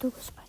сподобалось.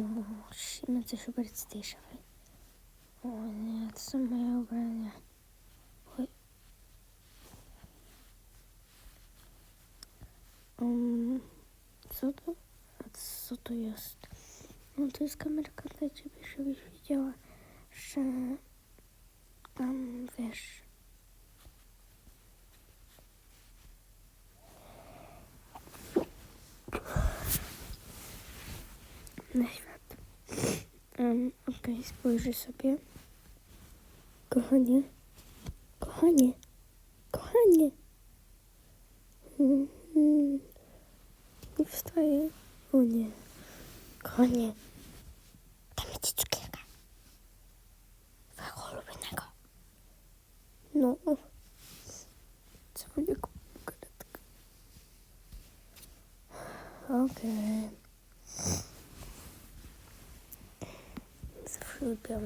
Musimy coś ubrać z tej szafy. O nie, to są moje ubrania. Oj. Um, co to? A co to jest? No to jest kamerka dla ciebie, żebyś Okej, spojrzę sobie. Kochanie. Kochanie. Kochanie. Mhm. Nie wstaję. O nie. Kochanie. Damy ci cukierka. Twojego ulubionego. No. Co będzie karetkę? Okej.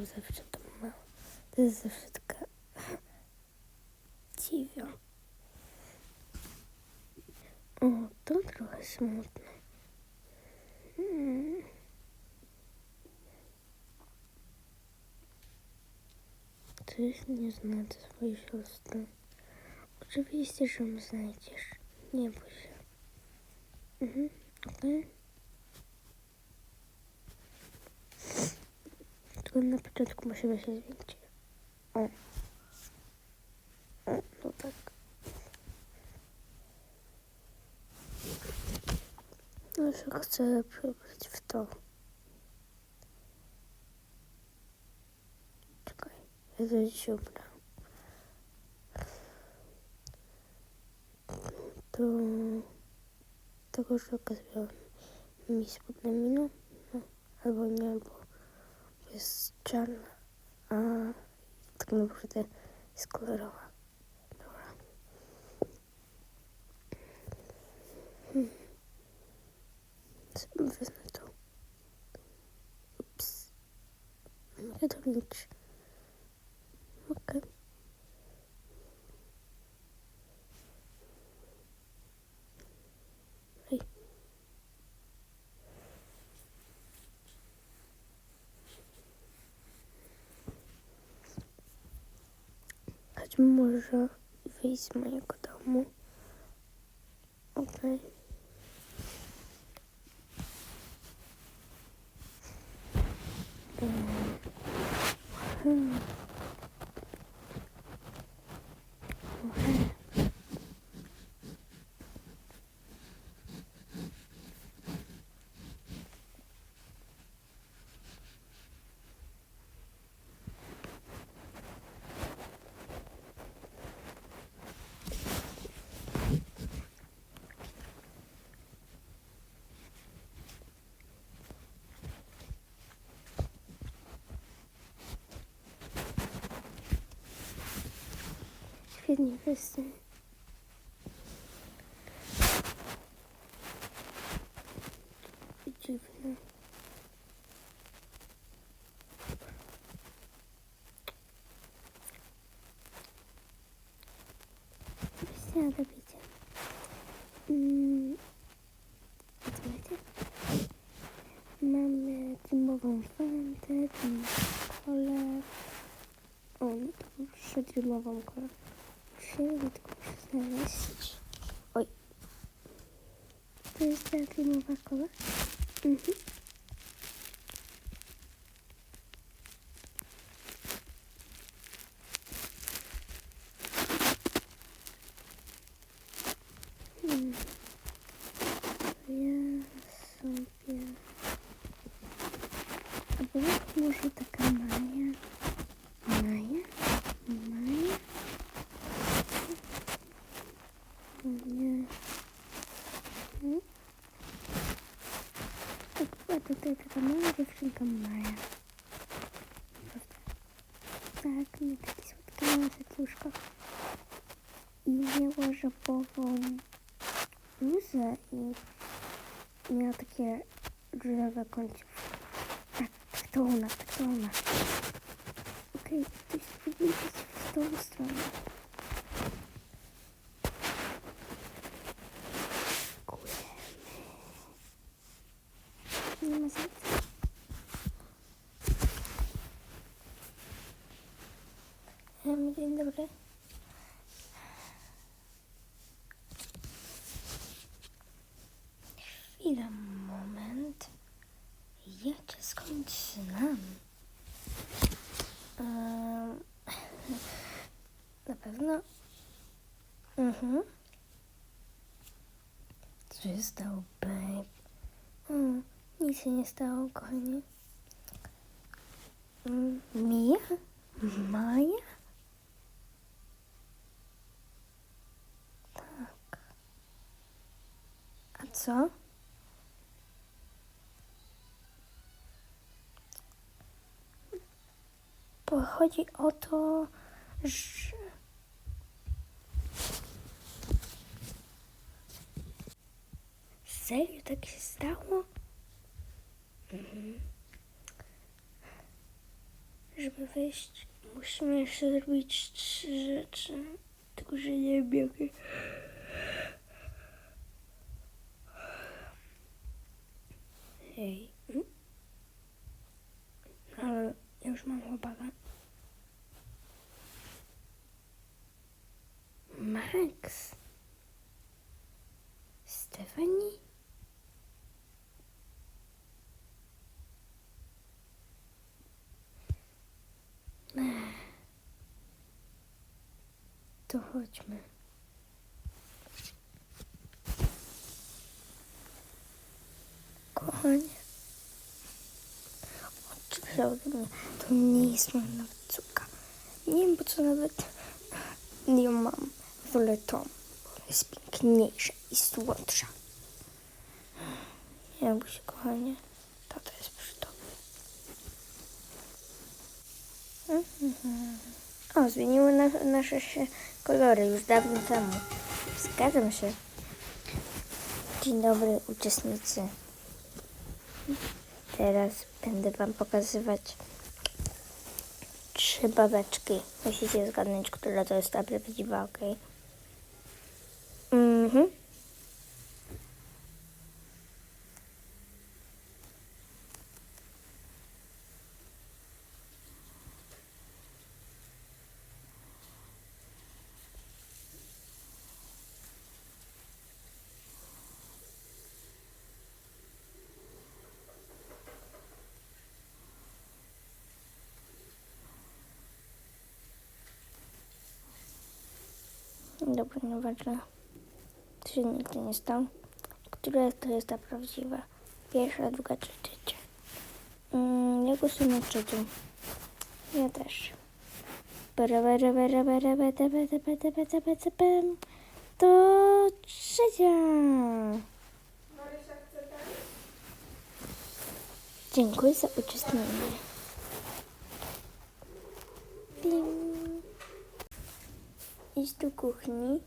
Zawsze lubiłam zawsze to mało. To jest zawsze taka dziwia. O, to trochę smutne. Hmm. Czyż nie znajdę swojej siostry? Oczywiście, że ją znajdziesz. Nie Mhm, na początku musimy się zmienić. O. O, no tak. No, że chcę przebrać w to. Czekaj, ja to się ubrałam. To tego żoka zrobiłam mi spodnie miną, no, albo nie, albo jest czarna, a tak naprawdę jest kolorowa. Dobra. Hmm. Wezmę to. Ups. Mogę to mieć. Okej. Hej. Chodźmy może wyjść z mojego domu. Okej. Hmm. Okej. Świetnie wszyscy. Dziwne. Zjada picie. Mm. Mamy dymową fantę, dymową kolę. O, no to muszę dymową kolę. Musimy tylko это моя девчонка моя. Просто. Так, мне здесь вот кинулась ушка. И его же попал Луза, ну, и у меня такие джура закончил. Так, кто у нас, кто у нас? Окей, то есть вы видите, что сторону. Mhm. Co się stało, babe? Mm, nic się nie stało, kochanie. Mm, Mija? Maja? Tak. A co? Bo chodzi o to, że... Serio tak się stało? Mhm. Żeby wejść, musimy jeszcze zrobić trzy rzeczy. Tylko, że nie jakie. Hej. Mm? Ale ja już mam chłopaka. To chodźmy. Kochanie. Oczywiście ode mnie. To nie jest moja nawet córka. Nie wiem po co nawet nie mam. Wolę tą. Jest piękniejsza i słodsza. Nie bój się, kochanie. Tata jest przy tobie. O, zmieniły na, nasze się kolory już dawno temu. Zgadzam się. Dzień dobry, uczestnicy. Teraz będę wam pokazywać trzy babeczki. Musicie zgadnąć, która to jest ta prawdziwa, ok? Mhm. Dobra, nieważne. To się nigdy nie stało. Która to jest ta prawdziwa? Pierwsza, druga czy trzecia? Mm, ja głosuję na trzecią. Ja też. To trzecia. Dziękuję za uczestnictwo. Bing. Iść do kuchni.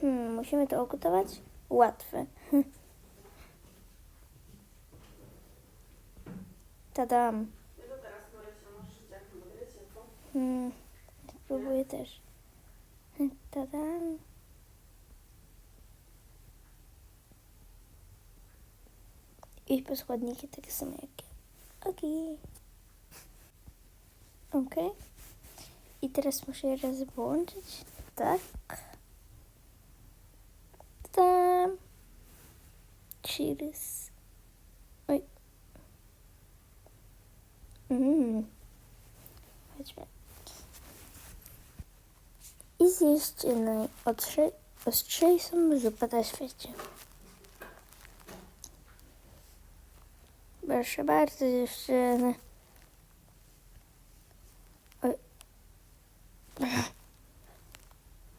Hmm, musimy to ugotować? Łatwe. Tadam. Hmm, spróbuję też. Tadam. I po składniki takie same jak ja. Okej. Okej. I teraz muszę je raz włączyć. Tak. Tam. Cheers. Oj. Mmm. Chodźmy. I zjeść najostrzejszą zupę na świecie. Proszę bardzo, dziewczyny. Oj.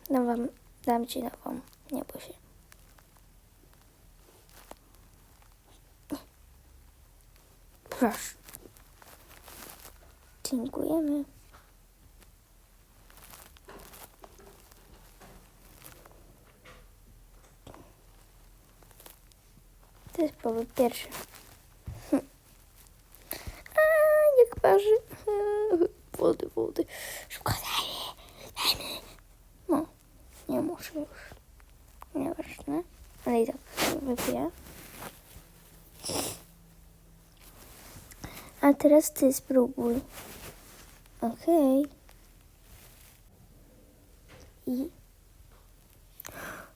Dam wam, dam ci nową. Nie bój się. Proszę. Dziękujemy. To jest powód pierwszy. Hm. A, jak parzy. Wody, wody. Szybko daj mi. Daj mi. No, nie muszę już. Nieważne. Ale i tak wypiję. A teraz ty spróbuj. Okej. I...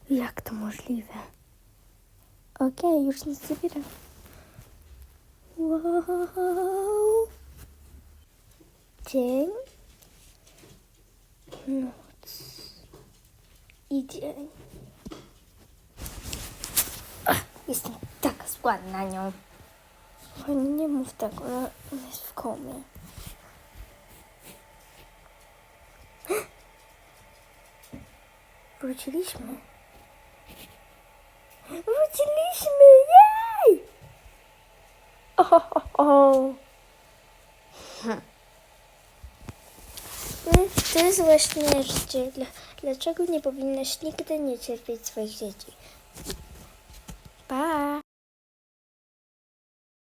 Jak to możliwe? Okej, już nic nie bieram. Wow. Dzień. Noc. I dzień. Jestem taka zła na nią. Nie mów tak, ona jest w komie. Wróciliśmy. Wróciliśmy! Jej! O, o, o. Hm. Mm, To jest właśnie życie. Dla- Dlaczego nie powinnaś nigdy nie cierpieć swoich dzieci? 啊